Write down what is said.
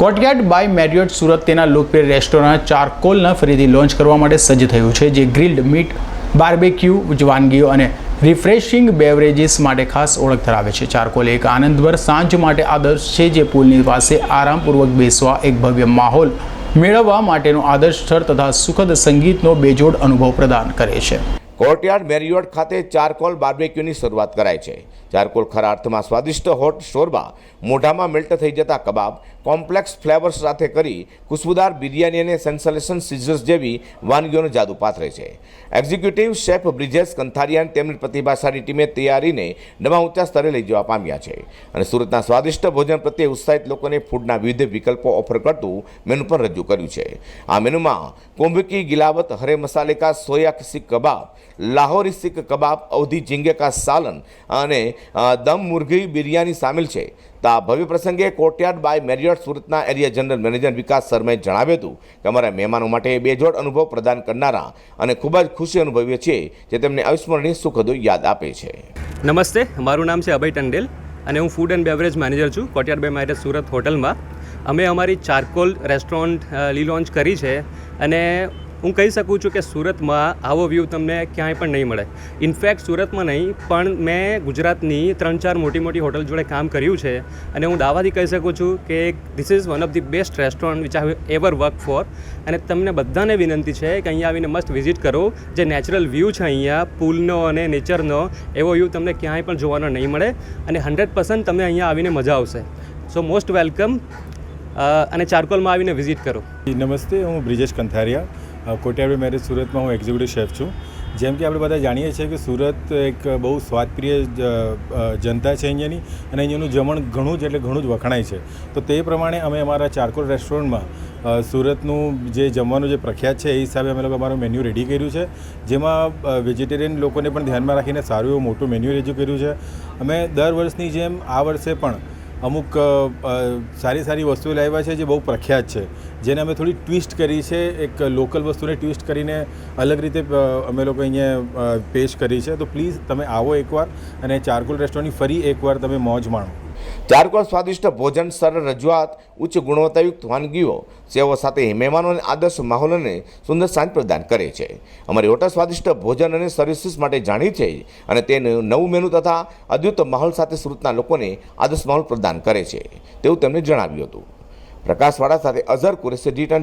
Courtyard by Marriott Surat તેના લોકપ્રિય restaurant ચારકોલના ફરીથી લોન્ચ કરવા માટે સજ્જ થયું છે, જે ગ્રીલ્ડ મીટ, બાર્બેક્યુ વાનગીઓ અને રિફ્રેશિંગ બેવરેજીસ માટે ખાસ ઓળખ ધરાવે છે. ચારકોલ એક આનંદભર સાંજ માટે આદર્શ છે, જે પુલની પાસે આરામપૂર્વક બેસવા એક ભવ્ય માહોલ મેળવવા માટેનું આદર્શ સ્થળ તથા સુખદ સંગીતનો બેજોડ અનુભવ પ્રદાન કરે છે. કોર્ટયાર્ડ મેરિયોટ ખાતે ચારકોલ બાર્બેક્યુની શરૂઆત કરાય છે. ચારકોલ ખરા અર્થમાં સ્વાદિષ્ટ હોટ શોરબા મોઢામાં મેલ્ટ થઈ જતા કબાબ, કોમ્પ્લેક્સ ફ્લેવર્સ સાથે કરી ખુશ્બુદાર બિરયાની અને સેન્સલેશન સીઝર્સ જેવી વાનગીઓનો જાદુ પાથરે છે. એક્ઝિક્યુટિવ શેફ બ્રિજેશ કંથારિયાન તેમની પ્રતિભાશાળી ટીમે તૈયારીને નવા ઊંચા સ્તરે લઈ જવા પામ્યા છે અને સુરતના સ્વાદિષ્ટ ભોજન પ્રત્યે ઉત્સાહિત લોકોને ફૂડના વિવિધ વિકલ્પો ઓફર કરતું મેનુ પણ રજૂ કર્યું છે. આ મેનુમાં કુંભકી ગિલાવત, હરે મસાલે કા સોયા સિક કબાબ, લાહોરી સિક કબાબ, અવધી ઝીંગે સાલન અને દમ મુર્ગી બિરયાની સામેલ છે. તો આ ભવ્ય પ્રસંગે કોર્ટયાર્ડ બાય મેરિયોટ સુરતના એરિયા જનરલ મેનેજર વિકાસ શર્માએ જણાવ્યું હતું કે અમારા મહેમાનો માટે બેજોડ અનુભવ પ્રદાન કરનારા અને ખૂબ જ ખુશી અનુભવીએ છીએ જે તેમને અવિસ્મરણીય સુખદો યાદ આપે છે. નમસ્તે, મારું નામ છે અભય ટંડેલ અને હું ફૂડ એન્ડ બેવરેજ મેનેજર છું કોટિયાર બાય મારે સુરત હોટલમાં. અમે અમારી ચારકોલ રેસ્ટોરન્ટ લી લોન્ચ કરી છે અને હું કહી શકું છું કે સુરતમાં આવો વ્યૂ તમને ક્યાંય પણ નહીં મળે. ઇનફેક્ટ સુરતમાં નહીં, પણ મેં ગુજરાતની ત્રણ ચાર મોટી મોટી હોટલ જોડે કામ કર્યું છે અને હું દાવાથી કહી શકું છું કે this is one of the best restaurant which I ever work for અને તમને બધાને વિનંતી છે કે અહીંયા આવીને મસ્ત વિઝિટ કરો. જે નેચરલ વ્યૂ છે અહીંયા પુલનો અને નેચરનો એવો વ્યૂ તમને ક્યાંય પણ જોવાનો નહીં મળે અને હંડ્રેડ પર્સન્ટ તમને અહીંયા આવીને મજા આવશે. સો મોસ્ટ વેલકમ અને ચારકોલમાં આવીને વિઝિટ કરો. નમસ્તે, હું બ્રિજેશ કંથારિયા. કોટિયાબી મેરેજ સુરતમાં હું એક્ઝિક્યુટિવ શેફ છું. જેમ કે આપણે બધા જાણીએ છીએ કે સુરત એક બહુ સ્વાદપ્રિય જનતા છે અહીંયાની અને અહીંયાનું જમણ ઘણું જ એટલે ઘણું જ વખણાય છે. તો તે પ્રમાણે અમે અમારા ચારકોલ રેસ્ટોરન્ટમાં સુરતનું જે જમવાનું જે પ્રખ્યાત છે એ હિસાબે અમે લોકો અમારું મેન્યુ રેડી કર્યું છે. જેમાં વેજીટેરિયન લોકોને પણ ધ્યાનમાં રાખીને સારું એવું મોટું મેન્યુ રજૂ કર્યું છે. અમે દર વર્ષની જેમ આ વર્ષે પણ અમુક સારી સારી વસ્તુઓ લાવ્યા છે જે બહુ પ્રખ્યાત છે. જેને અમે થોડી ટ્વિસ્ટ કરી છે, એક લોકલ વસ્તુને ટ્વિસ્ટ કરીને અલગ રીતે અમે લોકો અહીંયા પેશ કરી છે. તો પ્લીઝ તમે આવો એકવાર અને ચારકોલ રેસ્ટોરન્ટની ફરી એકવાર તમે મોજ માણો. ચારકોલ સ્વાદિષ્ટ ભોજન સરળ રજૂઆત, ઉચ્ચ ગુણવત્તાયુક્ત વાનગીઓ સેવાઓ સાથે મહેમાનોને આદર્શ માહોલ અને સુંદર સાંજ પ્રદાન કરે છે. અમારી હોટલ સ્વાદિષ્ટ ભોજન અને સર્વિસીસ માટે જાણી છે અને તેનું નવું મેનુ તથા અદ્ભુત માહોલ સાથે સુરતના લોકોને આદર્શ માહોલ પ્રદાન કરે છે. તેવું તેમણે જણાવ્યું હતું. પ્રકાશવાળા સાથે અઝર કુરેશી, ડી ટેન